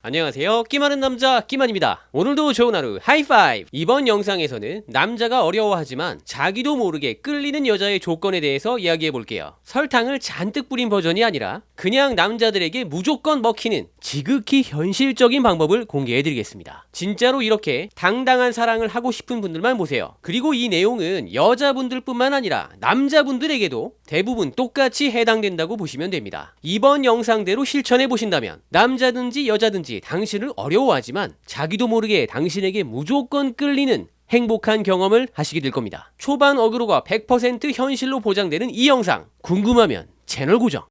안녕하세요. 끼많은 남자 끼만입니다. 오늘도 좋은 하루 하이파이브! 이번 영상에서는 남자가 어려워하지만 자기도 모르게 끌리는 여자의 조건에 대해서 이야기해 볼게요. 설탕을 잔뜩 뿌린 버전이 아니라 그냥 남자들에게 무조건 먹히는 지극히 현실적인 방법을 공개해 드리겠습니다. 진짜로 이렇게 당당한 사랑을 하고 싶은 분들만 보세요. 그리고 이 내용은 여자분들 뿐만 아니라 남자분들에게도 대부분 똑같이 해당된다고 보시면 됩니다. 이번 영상대로 실천해 보신다면 남자든지 여자든지 당신을 어려워하지만 자기도 모르게 당신에게 무조건 끌리는 행복한 경험을 하시게 될 겁니다. 초반 어그로가 100% 현실로 보장되는 이 영상 궁금하면 채널 고정.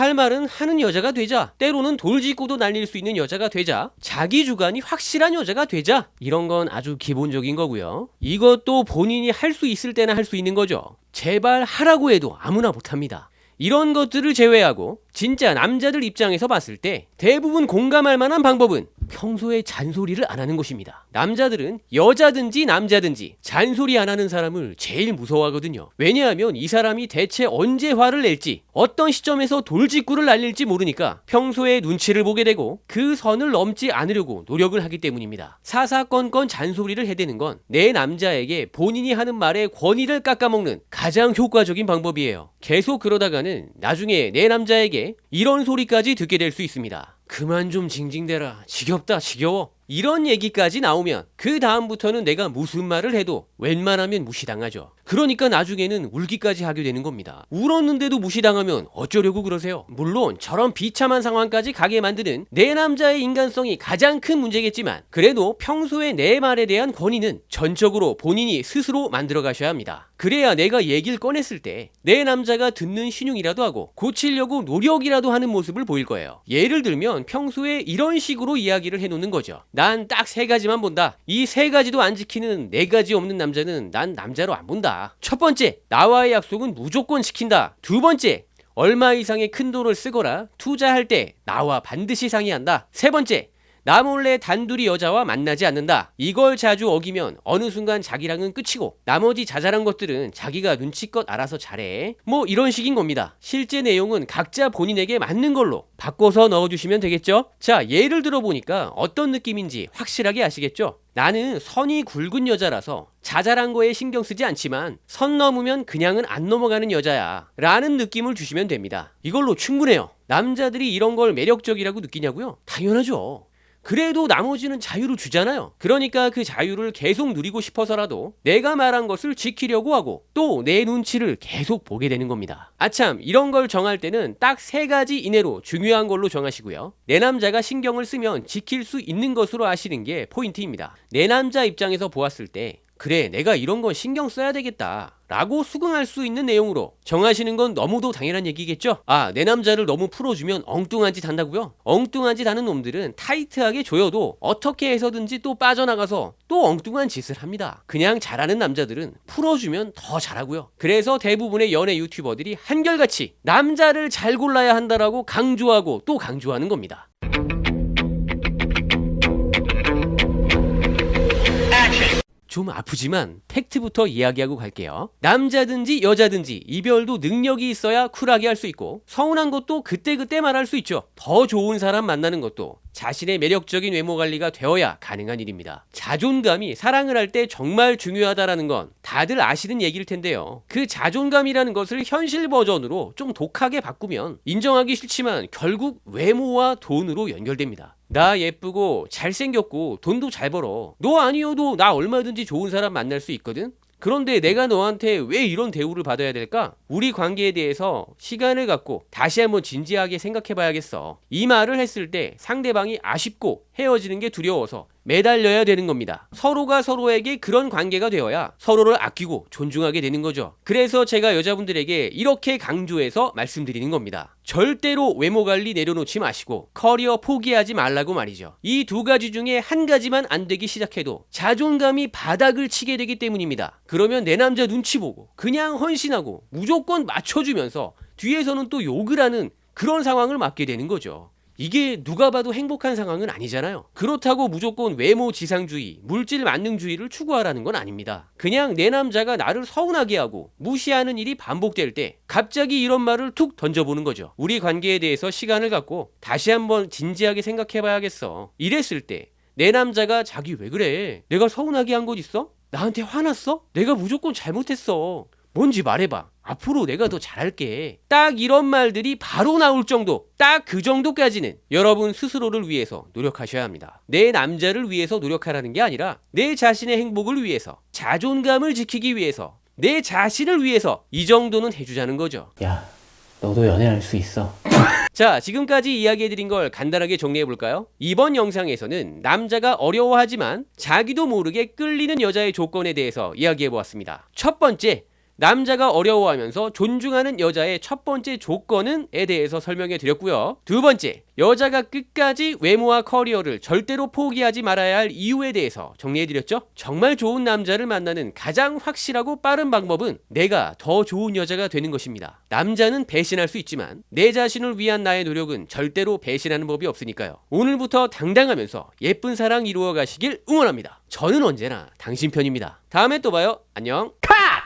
할 말은 하는 여자가 되자 때로는 돌직구도 날릴 수 있는 여자가 되자 자기 주관이 확실한 여자가 되자 이런 건 아주 기본적인 거고요. 이것도 본인이 할 수 있을 때나 할 수 있는 거죠. 제발 하라고 해도 아무나 못합니다. 이런 것들을 제외하고 진짜 남자들 입장에서 봤을 때 대부분 공감할 만한 방법은 평소에 잔소리를 안 하는 것입니다. 남자들은 여자든지 남자든지 잔소리 안 하는 사람을 제일 무서워하거든요. 왜냐하면 이 사람이 대체 언제 화를 낼지 어떤 시점에서 돌직구를 날릴지 모르니까 평소에 눈치를 보게 되고 그 선을 넘지 않으려고 노력을 하기 때문입니다. 사사건건 잔소리를 해대는 건 내 남자에게 본인이 하는 말에 권위를 깎아먹는 가장 효과적인 방법이에요. 계속 그러다가는 나중에 내 남자에게 이런 소리까지 듣게 될 수 있습니다. 그만 좀 징징대라. 지겹다, 지겨워. 이런 얘기까지 나오면 그 다음부터는 내가 무슨 말을 해도 웬만하면 무시당하죠. 그러니까 나중에는 울기까지 하게 되는 겁니다. 울었는데도 무시당하면 어쩌려고 그러세요? 물론 저런 비참한 상황까지 가게 만드는 내 남자의 인간성이 가장 큰 문제겠지만 그래도 평소에 내 말에 대한 권위는 전적으로 본인이 스스로 만들어 가셔야 합니다. 그래야 내가 얘기를 꺼냈을 때 내 남자가 듣는 신용이라도 하고 고치려고 노력이라도 하는 모습을 보일 거예요. 예를 들면 평소에 이런 식으로 이야기를 해놓는 거죠. 난 딱 세 가지만 본다. 이 세 가지도 안 지키는 네 가지 없는 남자는 난 남자로 안 본다. 첫 번째, 나와의 약속은 무조건 지킨다. 두 번째, 얼마 이상의 큰 돈을 쓰거나 투자할 때 나와 반드시 상의한다. 세 번째, 나 몰래 단둘이 여자와 만나지 않는다. 이걸 자주 어기면 어느 순간 자기랑은 끝이고 나머지 자잘한 것들은 자기가 눈치껏 알아서 잘해. 뭐 이런 식인 겁니다. 실제 내용은 각자 본인에게 맞는 걸로 바꿔서 넣어주시면 되겠죠? 자, 예를 들어보니까 어떤 느낌인지 확실하게 아시겠죠? 나는 선이 굵은 여자라서 자잘한 거에 신경 쓰지 않지만 선 넘으면 그냥은 안 넘어가는 여자야. 라는 느낌을 주시면 됩니다. 이걸로 충분해요. 남자들이 이런 걸 매력적이라고 느끼냐고요? 당연하죠. 그래도 나머지는 자유를 주잖아요. 그러니까 그 자유를 계속 누리고 싶어서라도 내가 말한 것을 지키려고 하고 또 내 눈치를 계속 보게 되는 겁니다. 아참, 이런 걸 정할 때는 딱 세 가지 이내로 중요한 걸로 정하시고요. 내 남자가 신경을 쓰면 지킬 수 있는 것으로 아시는 게 포인트입니다. 내 남자 입장에서 보았을 때 그래, 내가 이런 건 신경 써야 되겠다. 라고 수긍할 수 있는 내용으로 정하시는 건 너무도 당연한 얘기겠죠? 아, 내 남자를 너무 풀어주면 엉뚱한 짓 한다고요? 엉뚱한 짓 하는 놈들은 타이트하게 조여도 어떻게 해서든지 또 빠져나가서 또 엉뚱한 짓을 합니다. 그냥 잘하는 남자들은 풀어주면 더 잘하고요. 그래서 대부분의 연애 유튜버들이 한결같이 남자를 잘 골라야 한다라고 강조하고 또 강조하는 겁니다. 좀 아프지만 팩트부터 이야기하고 갈게요. 남자든지 여자든지 이별도 능력이 있어야 쿨하게 할 수 있고 서운한 것도 그때그때 말할 수 있죠. 더 좋은 사람 만나는 것도 자신의 매력적인 외모 관리가 되어야 가능한 일입니다. 자존감이 사랑을 할 때 정말 중요하다라는 건 다들 아시는 얘기일 텐데요. 그 자존감이라는 것을 현실 버전으로 좀 독하게 바꾸면 인정하기 싫지만 결국 외모와 돈으로 연결됩니다. 나 예쁘고 잘생겼고 돈도 잘 벌어. 너 아니어도 나 얼마든지 좋은 사람 만날 수 있거든? 그런데 내가 너한테 왜 이런 대우를 받아야 될까? 우리 관계에 대해서 시간을 갖고 다시 한번 진지하게 생각해 봐야겠어. 이 말을 했을 때 상대방이 아쉽고 헤어지는 게 두려워서 매달려야 되는 겁니다. 서로가 서로에게 그런 관계가 되어야 서로를 아끼고 존중하게 되는 거죠. 그래서 제가 여자분들에게 이렇게 강조해서 말씀드리는 겁니다. 절대로 외모 관리 내려놓지 마시고 커리어 포기하지 말라고 말이죠. 이 두 가지 중에 한 가지만 안 되기 시작해도 자존감이 바닥을 치게 되기 때문입니다. 그러면 내 남자 눈치 보고 그냥 헌신하고 무조건 맞춰주면서 뒤에서는 또 욕을 하는 그런 상황을 맞게 되는 거죠. 이게 누가 봐도 행복한 상황은 아니잖아요. 그렇다고 무조건 외모 지상주의, 물질 만능주의를 추구하라는 건 아닙니다. 그냥 내 남자가 나를 서운하게 하고 무시하는 일이 반복될 때 갑자기 이런 말을 툭 던져보는 거죠. 우리 관계에 대해서 시간을 갖고 다시 한번 진지하게 생각해 봐야겠어. 이랬을 때 내 남자가 자기 왜 그래? 내가 서운하게 한 것 있어? 나한테 화났어? 내가 무조건 잘못했어. 뭔지 말해봐. 앞으로 내가 더 잘할게. 딱 이런 말들이 바로 나올 정도, 딱 그 정도까지는 여러분 스스로를 위해서 노력하셔야 합니다. 내 남자를 위해서 노력하라는 게 아니라 내 자신의 행복을 위해서, 자존감을 지키기 위해서, 내 자신을 위해서 이 정도는 해주자는 거죠. 야, 너도 연애할 수 있어. 자, 지금까지 이야기해드린 걸 간단하게 정리해볼까요? 이번 영상에서는 남자가 어려워하지만 자기도 모르게 끌리는 여자의 조건에 대해서 이야기해보았습니다. 첫 번째, 남자가 어려워하면서 존중하는 여자의 첫 번째 조건은에 대해서 설명해 드렸고요. 두 번째, 여자가 끝까지 외모와 커리어를 절대로 포기하지 말아야 할 이유에 대해서 정리해 드렸죠. 정말 좋은 남자를 만나는 가장 확실하고 빠른 방법은 내가 더 좋은 여자가 되는 것입니다. 남자는 배신할 수 있지만 내 자신을 위한 나의 노력은 절대로 배신하는 법이 없으니까요. 오늘부터 당당하면서 예쁜 사랑 이루어 가시길 응원합니다. 저는 언제나 당신 편입니다. 다음에 또 봐요. 안녕. 카!